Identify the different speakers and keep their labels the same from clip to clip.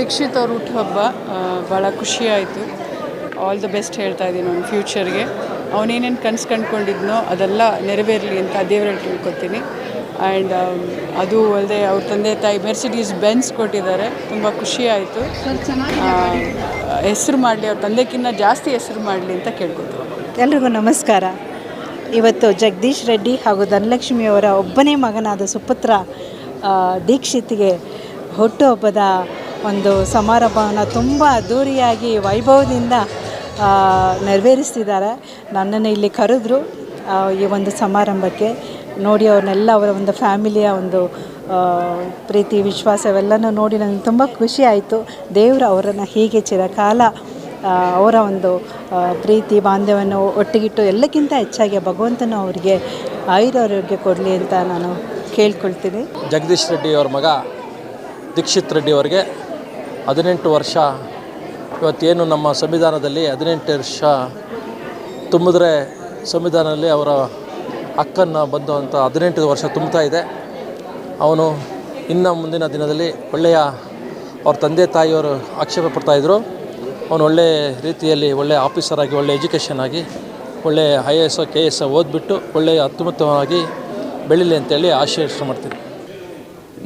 Speaker 1: ದೀಕ್ಷಿತ್ ಅವ್ರ ಹುಟ್ಟುಹಬ್ಬ ಭಾಳ ಖುಷಿ ಆಯಿತು. ಆಲ್ ದ ಬೆಸ್ಟ್ ಹೇಳ್ತಾ ಇದ್ದೀನಿ ಅವ್ನ ಫ್ಯೂಚರ್ಗೆ ಅವನೇನೇನು ಕನಸು ಕಂಡ್ಕೊಂಡಿದ್ನೋ ಅದೆಲ್ಲ ನೆರವೇರಲಿ ಅಂತ ದೇವರಲ್ಲಿ ತಿಳ್ಕೊತೀನಿ. ಆ್ಯಂಡ್ ಅದು ಅಲ್ಲದೆ ಅವ್ರ ತಂದೆ ತಾಯಿ ಮೆರ್ಸಿಡೀಸ್ ಬೆನ್ಸ್ ಕೊಟ್ಟಿದ್ದಾರೆ. ತುಂಬ ಖುಷಿ ಆಯಿತು. ಹೆಸರು ಮಾಡಲಿ ಅವ್ರ ತಂದೆಕ್ಕಿಂತ ಜಾಸ್ತಿ ಹೆಸರು ಮಾಡಲಿ ಅಂತ ಕೇಳ್ಕೊತು.
Speaker 2: ಎಲ್ರಿಗೂ ನಮಸ್ಕಾರ. ಇವತ್ತು ಜಗದೀಶ್ ರೆಡ್ಡಿ ಹಾಗೂ ಧನಲಕ್ಷ್ಮಿಯವರ ಒಬ್ಬನೇ ಮಗನಾದ ಸುಪುತ್ರ ದೀಕ್ಷಿತ್ಗೆ ಹುಟ್ಟುಹಬ್ಬದ ಒಂದು ಸಮಾರಂಭವನ್ನು ತುಂಬ ಅದ್ಧೂರಿಯಾಗಿ ವೈಭವದಿಂದ ನೆರವೇರಿಸ್ತಿದ್ದಾರೆ. ನನ್ನನ್ನು ಇಲ್ಲಿ ಕರೆದ್ರು ಈ ಒಂದು ಸಮಾರಂಭಕ್ಕೆ. ನೋಡಿ, ಅವ್ರನ್ನೆಲ್ಲ, ಅವರ ಒಂದು ಫ್ಯಾಮಿಲಿಯ ಒಂದು ಪ್ರೀತಿ, ವಿಶ್ವಾಸ, ಇವೆಲ್ಲನೂ ನೋಡಿ ನನಗೆ ತುಂಬ ಖುಷಿ ಆಯಿತು. ದೇವರು ಅವರನ್ನು ಹೀಗೆ ಚಿರಕಾಲ ಅವರ ಒಂದು ಪ್ರೀತಿ, ಬಾಂಧವ್ಯವನ್ನು ಒಟ್ಟಿಗಿಟ್ಟು ಎಲ್ಲಕ್ಕಿಂತ ಹೆಚ್ಚಾಗಿ ಭಗವಂತನು ಅವರಿಗೆ ಆಯುರಾರೋಗ್ಯ ಕೊಡಲಿ ಅಂತ ನಾನು ಕೇಳ್ಕೊಳ್ತೀನಿ.
Speaker 3: ಜಗದೀಶ್ ರೆಡ್ಡಿ ಅವ್ರ ಮಗ ದೀಕ್ಷಿತ್ ರೆಡ್ಡಿ ಅವರಿಗೆ ಹದಿನೆಂಟು ವರ್ಷ. ಇವತ್ತೇನು ನಮ್ಮ ಸಂವಿಧಾನದಲ್ಲಿ ಹದಿನೆಂಟು ವರ್ಷ ತುಂಬಿದ್ರೆ ಸಂವಿಧಾನದಲ್ಲಿ ಅವರ ಹಕ್ಕನ್ನು ಅಂತ ಹದಿನೆಂಟು ವರ್ಷ ತುಂಬ್ತಾ ಇದೆ. ಅವನು ಇನ್ನು ಮುಂದಿನ ದಿನದಲ್ಲಿ ಒಳ್ಳೆಯ ಅವ್ರ ತಂದೆ ತಾಯಿಯವರು ಆಕ್ಷೇಪ ಪಡ್ತಾಯಿದ್ರು ಅವನು ಒಳ್ಳೆ ರೀತಿಯಲ್ಲಿ ಒಳ್ಳೆಯ ಆಫೀಸರ್ ಆಗಿ, ಒಳ್ಳೆ ಎಜುಕೇಷನ್ ಆಗಿ, ಒಳ್ಳೆ I A S K S ಓದ್ಬಿಟ್ಟು ಒಳ್ಳೆಯ ಅತ್ಯುತ್ತಮವಾಗಿ ಬೆಳೀಲಿ ಅಂತೇಳಿ ಆಶೀರ್ವಾದ ಮಾಡ್ತೀನಿ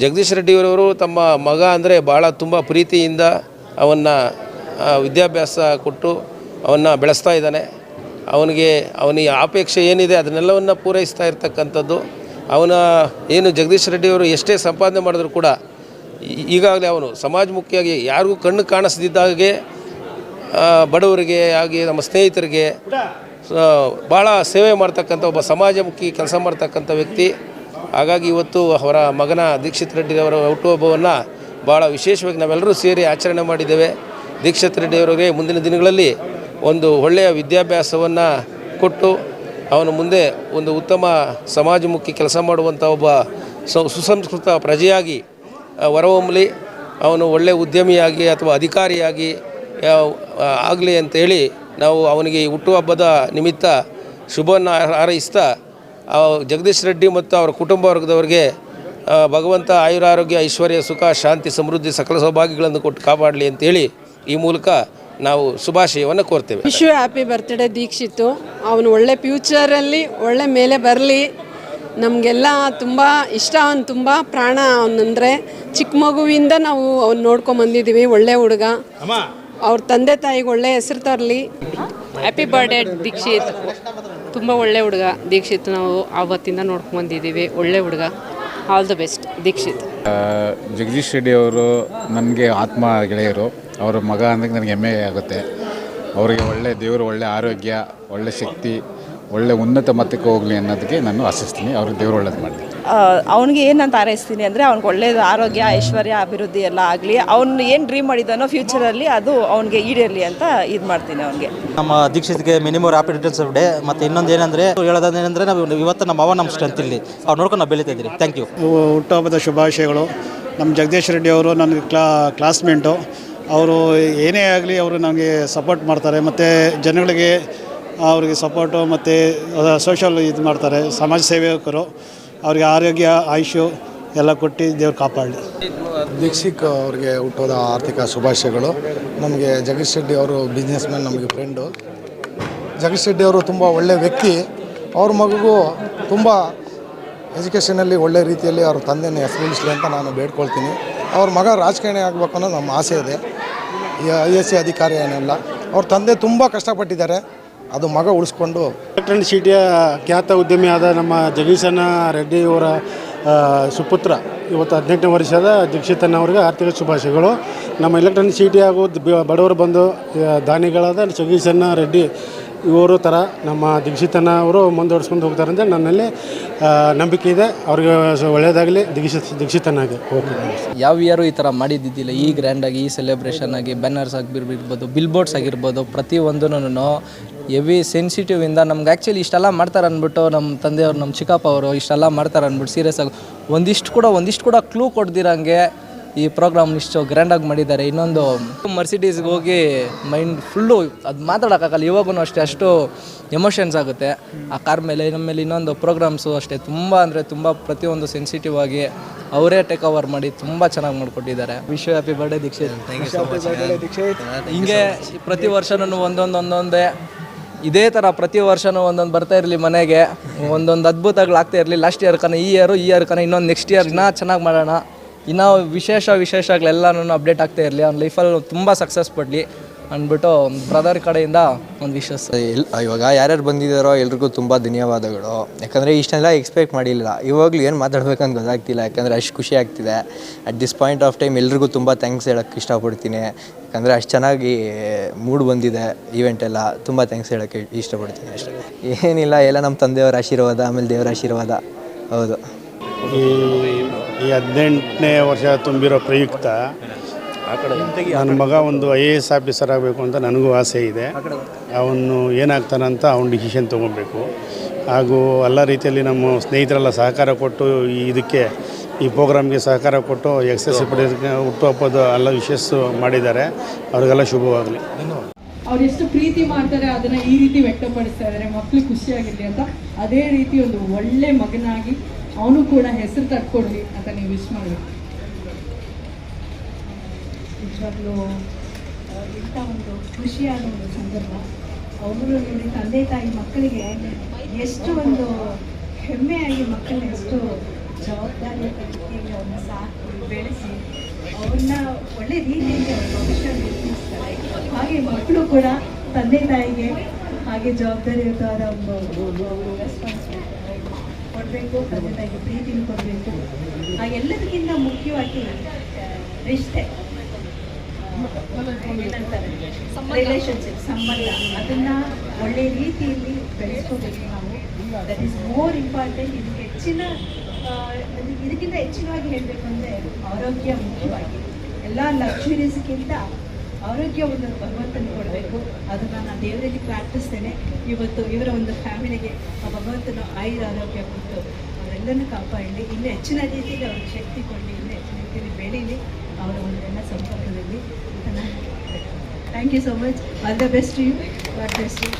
Speaker 4: ಜಗದೀಶ್ ರೆಡ್ಡಿಯವರವರು ತಮ್ಮ ಮಗ ಅಂದರೆ ಭಾಳ ತುಂಬ ಪ್ರೀತಿಯಿಂದ ಅವನ್ನು ವಿದ್ಯಾಭ್ಯಾಸ ಕೊಟ್ಟು ಅವನ್ನು ಬೆಳೆಸ್ತಾ ಇದ್ದಾನೆ. ಅವನಿಗೆ ಅವನಿಗೆ ಅಪೇಕ್ಷೆ ಏನಿದೆ ಅದನ್ನೆಲ್ಲವನ್ನು ಪೂರೈಸ್ತಾ ಇರ್ತಕ್ಕಂಥದ್ದು. ಅವನ, ಏನು ಜಗದೀಶ್ ರೆಡ್ಡಿಯವರು ಎಷ್ಟೇ ಸಂಪಾದನೆ ಮಾಡಿದ್ರು ಕೂಡ ಈಗಾಗಲೇ ಅವನು ಸಮಾಜಮುಖಿಯಾಗಿ ಯಾರಿಗೂ ಕಣ್ಣು ಕಾಣಿಸ್ದಿದ್ದಾಗೆ ಬಡವರಿಗೆ ಹಾಗೆ ನಮ್ಮ ಸ್ನೇಹಿತರಿಗೆ ಭಾಳ ಸೇವೆ ಮಾಡ್ತಕ್ಕಂಥ ಒಬ್ಬ ಸಮಾಜಮುಖಿ, ಕೆಲಸ ಮಾಡ್ತಕ್ಕಂಥ ವ್ಯಕ್ತಿ. ಹಾಗಾಗಿ ಇವತ್ತು ಅವರ ಮಗನ ದೀಕ್ಷಿತ್ ರೆಡ್ಡಿ ಅವರ ಹುಟ್ಟುಹಬ್ಬವನ್ನು ಭಾಳ ವಿಶೇಷವಾಗಿ ನಾವೆಲ್ಲರೂ ಸೇರಿ ಆಚರಣೆ ಮಾಡಿದ್ದೇವೆ. ದೀಕ್ಷಿತ್ ರೆಡ್ಡಿಯವರಿಗೆ ಮುಂದಿನ ದಿನಗಳಲ್ಲಿ ಒಂದು ಒಳ್ಳೆಯ ವಿದ್ಯಾಭ್ಯಾಸವನ್ನು ಕೊಟ್ಟು ಅವನು ಮುಂದೆ ಒಂದು ಉತ್ತಮ ಸಮಾಜಮುಖಿ ಕೆಲಸ ಮಾಡುವಂಥ ಒಬ್ಬ ಸುಸಂಸ್ಕೃತ ಪ್ರಜೆಯಾಗಿ ಹೊರಹೊಮ್ಮಲಿ, ಅವನು ಒಳ್ಳೆಯ ಉದ್ಯಮಿಯಾಗಿ ಅಥವಾ ಅಧಿಕಾರಿಯಾಗಿ ಆಗಲಿ ಅಂತೇಳಿ ನಾವು ಅವನಿಗೆ ಹುಟ್ಟುಹಬ್ಬದ ನಿಮಿತ್ತ ಶುಭವನ್ನು ಹಾರೈಸ್ತಾ ಜಗದೀಶ್ ರೆಡ್ಡಿ ಮತ್ತು ಅವರ ಕುಟುಂಬ ವರ್ಗದವರಿಗೆ ಭಗವಂತ ಆಯುರಾರೋಗ್ಯ ಐಶ್ವರ್ಯ ಸುಖ ಶಾಂತಿ ಸಮೃದ್ಧಿ ಸಕಲ ಸೌಭಾಗ್ಯಗಳನ್ನು ಕೊಟ್ಟು ಕಾಪಾಡಲಿ ಅಂತೇಳಿ ಈ ಮೂಲಕ ನಾವು ಶುಭಾಶಯವನ್ನು ಕೋರ್ತೇವೆ.
Speaker 5: ವಿಶ್ವ ಹ್ಯಾಪಿ ಬರ್ತ್ಡೇ ದೀಕ್ಷಿತು. ಅವನು ಒಳ್ಳೆ ಫ್ಯೂಚರಲ್ಲಿ ಒಳ್ಳೆ ಮೇಲೆ ಬರಲಿ. ನಮಗೆಲ್ಲ ತುಂಬ ಇಷ್ಟ ಅವನು ತುಂಬ ಪ್ರಾಣ ಅವನಂದರೆ ಚಿಕ್ಕ ಮಗುವಿಂದ ನಾವು ಅವ್ನು ನೋಡ್ಕೊಂಬಂದಿದ್ದೀವಿ ಒಳ್ಳೆ ಹುಡುಗ. ಅವ್ರ ತಂದೆ ತಾಯಿಗೆ ಒಳ್ಳೆ ಹೆಸರು ತರಲಿ.
Speaker 6: Happy birthday Dikshit. ತುಂಬ ಒಳ್ಳೆ ಹುಡುಗ ದೀಕ್ಷಿತ್ ನಾವು ಆವತ್ತಿಂದ ನೋಡ್ಕೊಂಬಂದಿದ್ದೀವಿ ಒಳ್ಳೆ ಹುಡುಗ. All the best Dikshit.
Speaker 7: Jagadish Reddy ಅವರು ನನಗೆ ಆತ್ಮ ಗೆಳೆಯರು. ಅವರ ಮಗ ಅಂದರೆ ನನಗೆ ಹೆಮ್ಮೆ ಆಗುತ್ತೆ. ಅವರಿಗೆ ಒಳ್ಳೆ ದೇವರು, ಒಳ್ಳೆ ಆರೋಗ್ಯ, ಒಳ್ಳೆ ಶಕ್ತಿ ಒಳ್ಳೆ ಉನ್ನತ ಮಟ್ಟಕ್ಕೆ ಹೋಗಲಿ ಅನ್ನೋದಕ್ಕೆ ನಾನು ಆಶಿಸ್ತೀನಿ. ಅವ್ರಿಗೆ ದೇವರು ಒಳ್ಳೇದು ಮಾಡಿ
Speaker 8: ಅವನಿಗೆ ಏನಂತ ಹಾರೈಸ್ತೀನಿ ಅಂದರೆ ಅವ್ನಿಗೆ ಒಳ್ಳೆಯದು ಆರೋಗ್ಯ ಐಶ್ವರ್ಯ ಅಭಿವೃದ್ಧಿ ಎಲ್ಲ ಆಗಲಿ. ಅವ್ನು ಏನು ಡ್ರೀಮ್ ಮಾಡಿದ್ದಾನೋ ಫ್ಯೂಚರಲ್ಲಿ ಅದು ಅವನಿಗೆ ಈಡೇರಲಿ ಅಂತ ಇದು ಮಾಡ್ತೀನಿ ಅವನಿಗೆ.
Speaker 9: ನಮ್ಮ ದೀಕ್ಷಿತ್ಗೆ minimum rapid returns of day ಮತ್ತು ಇನ್ನೊಂದು ಏನಂದರೆ ಹೇಳೋದೇನೆಂದರೆ ನಾವು ಇವತ್ತು ನಮ್ಮ ಅವ ನಮ್ಮ ಸ್ಟ್ರೆಂತ್ ಇಲ್ಲಿ. ಅವ್ರು ನೋಡ್ಕೊಂಡು ನಾವು ಬೆಳೀತಾ ಇದ್ದೀರಿ. ಥ್ಯಾಂಕ್ ಯು
Speaker 10: ಹುಟ್ಟುಹಬ್ಬದ ಶುಭಾಶಯಗಳು. ನಮ್ಮ ಜಗದೀಶ್ ರೆಡ್ಡಿ ಅವರು ನನಗೆ ಕ್ಲಾ ಕ್ಲಾಸ್ಮೇಟು ಅವರು ಏನೇ ಆಗಲಿ ಅವರು ನನಗೆ ಸಪೋರ್ಟ್ ಮಾಡ್ತಾರೆ. ಮತ್ತು ಜನಗಳಿಗೆ ಅವರಿಗೆ ಸಪೋರ್ಟು ಮತ್ತು ಸೋಷಲ್ ಇದು ಮಾಡ್ತಾರೆ. ಸಮಾಜ ಸೇವಕರು, ಅವ್ರಿಗೆ ಆರೋಗ್ಯ ಆಯುಷು ಎಲ್ಲ ಕೊಟ್ಟು ದೇವ್ರು ಕಾಪಾಡಲಿ.
Speaker 11: ದೀಕ್ಷಿಕ್ ಅವ್ರಿಗೆ ಹುಟ್ಟೋದ ಆರ್ಥಿಕ ಶುಭಾಶಯಗಳು. ನಮಗೆ ಜಗದೀಶ್ ಶೆಟ್ಟಿ ಅವರು ಬಿಸ್ನೆಸ್ ಮ್ಯಾನ್ ನಮಗೆ ಫ್ರೆಂಡು ಜಗದೀಶ್ ಶೆಟ್ಟಿ ಅವರು ತುಂಬ ಒಳ್ಳೆಯ ವ್ಯಕ್ತಿ. ಅವ್ರ ಮಗುಗೂ ತುಂಬ ಎಜುಕೇಷನಲ್ಲಿ ಒಳ್ಳೆ ರೀತಿಯಲ್ಲಿ ಅವ್ರ ತಂದೆಯನ್ನು ಹೆಸರುಳಿಸ್ಲಿ ಅಂತ ನಾನು ಬೇಡ್ಕೊಳ್ತೀನಿ. ಅವ್ರ ಮಗ ರಾಜಕಾರಣಿ ಆಗಬೇಕು ಅನ್ನೋದು ನಮ್ಮ ಆಸೆ ಇದೆ. ಈ ಐ ಎಸ್ ಸಿ ಅಧಿಕಾರಿ ಏನೆಲ್ಲ ಅವ್ರ ತಂದೆ ತುಂಬ ಕಷ್ಟಪಟ್ಟಿದ್ದಾರೆ. ಅದು ಮಗ ಉಳಿಸ್ಕೊಂಡು
Speaker 10: ಎಲೆಕ್ಟ್ರಾನಿಕ್ ಸಿಟಿಯ ಖ್ಯಾತ ಉದ್ಯಮಿಯಾದ ನಮ್ಮ ಜಗದೀಶನ ರೆಡ್ಡಿ ಅವರ ಸುಪುತ್ರ ಇವತ್ತು ಹದಿನೆಂಟನೇ ವರ್ಷದ ದೀಕ್ಷಿತನ ಅವರಿಗೆ ಆರ್ಥಿಕ ಶುಭಾಶಯಗಳು. ನಮ್ಮ ಎಲೆಕ್ಟ್ರಾನಿಕ್ ಸಿಟಿ ಹಾಗೂ ಬಡವರು ಬಂದು ದಾನಿಗಳಾದ ಜಗದೀಶನ ರೆಡ್ಡಿ ಇವರು ಥರ ನಮ್ಮ ದೀಕ್ಷಿತನ ಅವರು ಮುಂದುವರ್ಸ್ಕೊಂಡು ಹೋಗ್ತಾರೆ ಅಂತ ನನ್ನಲ್ಲಿ ನಂಬಿಕೆ ಇದೆ. ಅವ್ರಿಗೆ ಒಳ್ಳೆಯದಾಗಲಿ ದಿಗ್ಶಿತ್ ದೀಕ್ಷಿತನಾಗಿ ಓಕೆ.
Speaker 12: ಯಾವ ಇಯರು ಈ ಥರ ಮಾಡಿದ್ದಿದ್ದಿಲ್ಲ? ಈ ಗ್ರ್ಯಾಂಡಾಗಿ ಈ ಸೆಲೆಬ್ರೇಷನ್ ಆಗಿ ಬ್ಯಾನರ್ಸ್ ಆಗಿರ್ಬಿರ್ಬೋದು ಬಿಲ್ ಬೋರ್ಡ್ಸ್ ಆಗಿರ್ಬೋದು ಪ್ರತಿಯೊಂದೂ ಹೆವಿ ಸೆನ್ಸಿಟಿವ್ ಇಂದ ನಮ್ಗೆ ಆ್ಯಕ್ಚುಲಿ ಇಷ್ಟೆಲ್ಲ ಮಾಡ್ತಾರೆ ಅಂದ್ಬಿಟ್ಟು ನಮ್ಮ ತಂದೆಯವರು, ನಮ್ಮ ಚಿಕ್ಕಪ್ಪ ಅವರು ಇಷ್ಟೆಲ್ಲ ಮಾಡ್ತಾರೆ ಅಂದ್ಬಿಟ್ಟು ಸೀರಿಯಸ್ ಆಗಿ, ಒಂದಿಷ್ಟು ಕೂಡ ಒಂದಿಷ್ಟು ಕೂಡ ಕ್ಲೂ ಕೊಡ್ದಿರಂಗೆ ಈ ಪ್ರೋಗ್ರಾಮ್ ಇಷ್ಟು ಗ್ರ್ಯಾಂಡಾಗಿ ಮಾಡಿದ್ದಾರೆ. ಇನ್ನೊಂದು ಮರ್ಸಿಡೀಸ್ಗೆ ಹೋಗಿ ಮೈಂಡ್ ಫುಲ್ಲು ಅದು ಮಾತಾಡೋಕ್ಕಾಗಲ್ಲ. ಇವಾಗೂ ಅಷ್ಟೇ ಅಷ್ಟು ಎಮೋಷನ್ಸ್ ಆಗುತ್ತೆ. ಆ ಕಾರ್ ಮೇಲೆ ನಮ್ಮ ಮೇಲೆ ಇನ್ನೊಂದು ಪ್ರೋಗ್ರಾಮ್ಸು ಅಷ್ಟೇ ತುಂಬ ಅಂದರೆ ತುಂಬ ಪ್ರತಿಯೊಂದು ಸೆನ್ಸಿಟಿವ್ ಆಗಿ ಅವರೇ ಟೇಕ್ ಓವರ್ ಮಾಡಿ ತುಂಬ ಚೆನ್ನಾಗಿ ಮಾಡಿಕೊಟ್ಟಿದ್ದಾರೆ. Wish happy birthday Dikshit thank you so much ಹಿಂಗೆ ಪ್ರತಿ ವರ್ಷನೂ ಒಂದೊಂದು ಒಂದೊಂದೇ ಇದೇ ಥರ ಪ್ರತಿ ವರ್ಷನೂ ಒಂದೊಂದು ಬರ್ತಾ ಇರಲಿ ಮನೆಗೆ. ಒಂದೊಂದು ಅದ್ಭುತಗಳಾಗ್ತಾ ಇರಲಿ. ಲಾಸ್ಟ್ ಇಯರ್ ಕನ ಈ ಇಯರು ಈ ಇಯರ್ ಕನ ಇನ್ನೊಂದು ನೆಕ್ಸ್ಟ್ ಇಯರ್ ಇನ್ನೂ ಚೆನ್ನಾಗಿ ಮಾಡೋಣ. ಇನ್ನೂ ವಿಶೇಷ ವಿಶೇಷಗಳೆಲ್ಲನೂ ಅಪ್ಡೇಟ್ ಆಗ್ತಾ ಇರಲಿ. ಅವ್ನ ಲೈಫಲ್ಲಿ ತುಂಬ ಸಕ್ಸಸ್ ಪಡಲಿ ಅಂದ್ಬಿಟ್ಟು ಬ್ರದರ್ ಕಡೆಯಿಂದ ಒಂದು ವಿಶಸ್
Speaker 13: ಎಲ್ ಇವಾಗ ಯಾರ್ಯಾರು ಬಂದಿದ್ದಾರೋ ಎಲ್ರಿಗೂ ತುಂಬ ಧನ್ಯವಾದಗಳು. ಯಾಕಂದರೆ ಇಷ್ಟೆಲ್ಲ ಎಕ್ಸ್ಪೆಕ್ಟ್ ಮಾಡಿಲ್ಲ. ಇವಾಗಲೂ ಏನು ಮಾತಾಡ್ಬೇಕಂತ ಗೊತ್ತಾಗ್ತಿಲ್ಲ. ಯಾಕಂದರೆ ಅಷ್ಟು ಖುಷಿ ಆಗ್ತಿದೆ. At this point of time ಎಲ್ರಿಗೂ ತುಂಬ ಥ್ಯಾಂಕ್ಸ್ ಹೇಳೋಕ್ಕೆ ಇಷ್ಟಪಡ್ತೀನಿ. ಯಾಕಂದರೆ ಅಷ್ಟು ಚೆನ್ನಾಗಿ ಮೂಡ್ ಬಂದಿದೆ ಈವೆಂಟ್ ಎಲ್ಲ. ತುಂಬ ಥ್ಯಾಂಕ್ಸ್ ಹೇಳೋಕ್ಕೆ ಇಷ್ಟಪಡ್ತೀನಿ ಅಷ್ಟೇ. ಏನಿಲ್ಲ ಎಲ್ಲ ನಮ್ಮ ತಂದೆಯವರ ಆಶೀರ್ವಾದ ಆಮೇಲೆ ದೇವರ ಆಶೀರ್ವಾದ. ಹೌದು.
Speaker 10: ಈ ಹದಿನೆಂಟನೇ ವರ್ಷ ತುಂಬಿರೋ ಪ್ರಯುಕ್ತ ನನ್ನ ಮಗ ಒಂದು ಐ ಎ ಎಸ್ ಆಫೀಸರ್ ಆಗಬೇಕು ಅಂತ ನನಗೂ ಆಸೆ ಇದೆ. ಅವನು ಏನಾಗ್ತಾನಂತ ಅವ್ನು ಡಿಸಿಷನ್ ತೊಗೊಬೇಕು. ಹಾಗೂ ಎಲ್ಲ ರೀತಿಯಲ್ಲಿ ನಮ್ಮ ಸ್ನೇಹಿತರೆಲ್ಲ ಸಹಕಾರ ಕೊಟ್ಟು ಈ ಇದಕ್ಕೆ, ಈ ಪ್ರೋಗ್ರಾಮ್ಗೆ ಸಹಕಾರ ಕೊಟ್ಟು ಎಕ್ಸಸ್ ಹುಟ್ಟುಹಬ್ಬದ ಎಲ್ಲ ವಿಶೇಷ ಮಾಡಿದ್ದಾರೆ. ಅವ್ರಿಗೆಲ್ಲ ಶುಭವಾಗಲಿ.
Speaker 14: ಅವ್ರು ಎಷ್ಟು ಪ್ರೀತಿ ಮಾಡ್ತಾರೆ, ಅದನ್ನು ಈ ರೀತಿ ವ್ಯಕ್ತಪಡಿಸ್ತಾ ಇದ್ದಾರೆ. ಮಕ್ಕಳು ಖುಷಿಯಾಗಿರಲಿ ಅಂತ. ಅದೇ ರೀತಿ ಒಂದು ಒಳ್ಳೆ ಮಗನಾಗಿ ಅವನು ಕೂಡ ಹೆಸರು ತಕ್ಕೊಡ್ಲಿ ಅಂತ ನೀವು ವಿಶ್ ಮಾಡಬೇಕು.
Speaker 2: ನಿಜವಾಗ್ಲೂ ಇಂಥ ಒಂದು ಖುಷಿಯಾದ ಒಂದು ಸಂದರ್ಭ. ಅವರು ನೋಡಿ ತಂದೆ ತಾಯಿ ಮಕ್ಕಳಿಗೆ ಎಷ್ಟು ಒಂದು ಹೆಮ್ಮೆಯಾಗಿ ಮಕ್ಕಳನ್ನ ಎಷ್ಟು ಜವಾಬ್ದಾರಿ ರೀತಿಯಲ್ಲಿ ಅವ್ರನ್ನ ಸಾಕು, ಬೆಳೆಸಿ ಅವನ್ನ ಒಳ್ಳೆ ರೀತಿಯಲ್ಲಿ ಅವ್ರ ಭವಿಷ್ಯ ಹಾಗೆ ಮಕ್ಕಳು ಕೂಡ ತಂದೆ ತಾಯಿಗೆ ಹಾಗೆ ಜವಾಬ್ದಾರಿಯುತವಾದ ಒಂದು ರೆಸ್ಪಾನ್ಸಿಬಿಲಿಟಿ ಕೊಡಬೇಕು ತಂದೆ ತಾಯಿಗೆ ಪ್ರೀತಿನ ಕೊಡಬೇಕು. ಆ ಎಲ್ಲದಕ್ಕಿಂತ ಮುಖ್ಯವಾಗಿ ರಿಷ್ಟೆ ಏನಂತಾರೆ ರಿಲೇಶನ್ಶಿಪ್ ಸಂಬಂಧ. ಅದನ್ನ ಒಳ್ಳೆ ರೀತಿಯಲ್ಲಿ ಬೆಳೆಸ್ಕೋಬೇಕು ನಾವು. ದಟ್ ಈಸ್ ಮೋರ್ ಇಂಪಾರ್ಟೆಂಟ್ ಇದಕ್ಕೆ ಹೆಚ್ಚಿನ ಇದಕ್ಕಿಂತ ಹೆಚ್ಚಿನವಾಗಿ ಹೇಳಬೇಕು ಅಂದರೆ ಆರೋಗ್ಯ ಮುಖ್ಯವಾಗಿ. ಎಲ್ಲ ಲಕ್ಸುರೀಸ್ಗಿಂತ ಆರೋಗ್ಯವನ್ನು ಭಗವಂತನ ಕೊಡಬೇಕು. ಅದನ್ನು ನಾನು ದೇವರಲ್ಲಿ ಪ್ರಾರ್ಥಿಸ್ತೇನೆ. ಇವತ್ತು ಇವರ ಒಂದು ಫ್ಯಾಮಿಲಿಗೆ ಆ ಭಗವಂತನ ಆಯುರ ಆರೋಗ್ಯ ಕೊಟ್ಟು ಅವರೆಲ್ಲನೂ ಕಾಪಾಡಲಿ. ಇನ್ನೂ ಹೆಚ್ಚಿನ ರೀತಿಯಲ್ಲಿ ಅವ್ರಿಗೆ ಶಕ್ತಿ ಕೊಡಲಿ. ಇನ್ನೂ ಹೆಚ್ಚಿನ ರೀತಿಯಲ್ಲಿ ಬೆಳೀಲಿ. ಅವರ ಒಂದು ಎಲ್ಲ ಸಂಪರ್ಕದಲ್ಲಿ. Thank you so much all the best you the best you